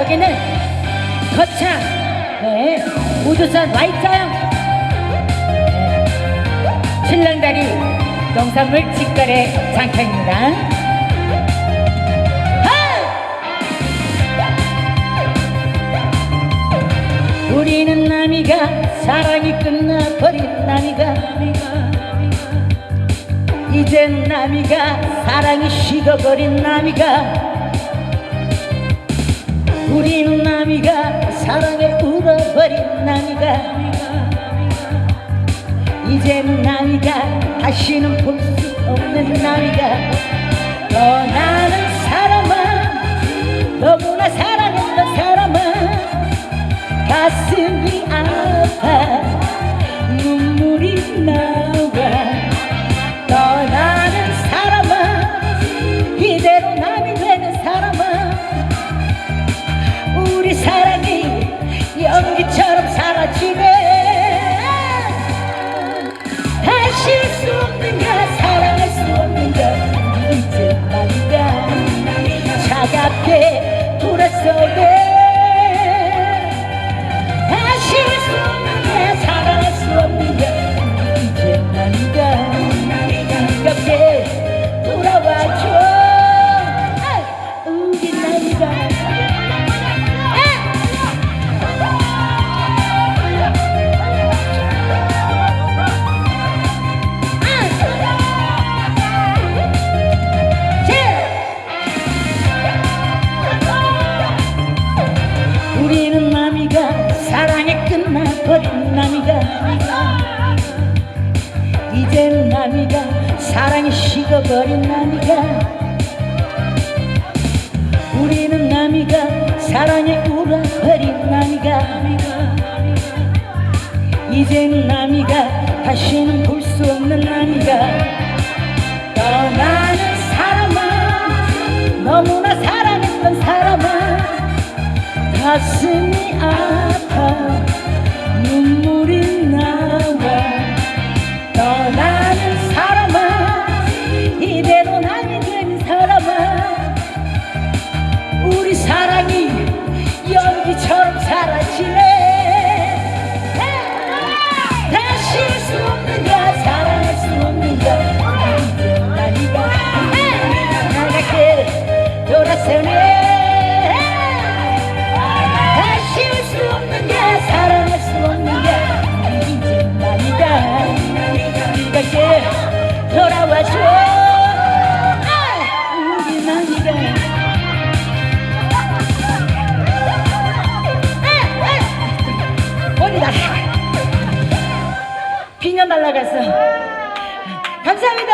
여기는 거창 네, 우주선 Y자형 네, 신랑다리 농산물 직거래 장터입니다. 하! 우리는 남이가 사랑이 끝나버린 남이가 이젠 남이가 사랑이 식어버린 남이가 우리는 남이가 사랑에 울어버린 남이가. 이제는 남이가 다시는 볼 수 없는 남이가. 떠나는 수 없는가 사랑할 수 없는가 이제 말이가 차갑게 돌아서네 남이가 이제는 남이가 사랑이 식어버린 남이가. 우리는 남이가 사랑에 울어버린 남이가. 이제는 남이가 다시는 볼 수 없는 남이가. 떠나는 사람아 너무나 사랑했던 사람아. 가슴이 아파 다시 올수 없는가 사랑할 수 없는가 이제 나니가 나가게 돌아와줘. 아, 우리 나니가 어디다? 비녀 날라갔어. 감사합니다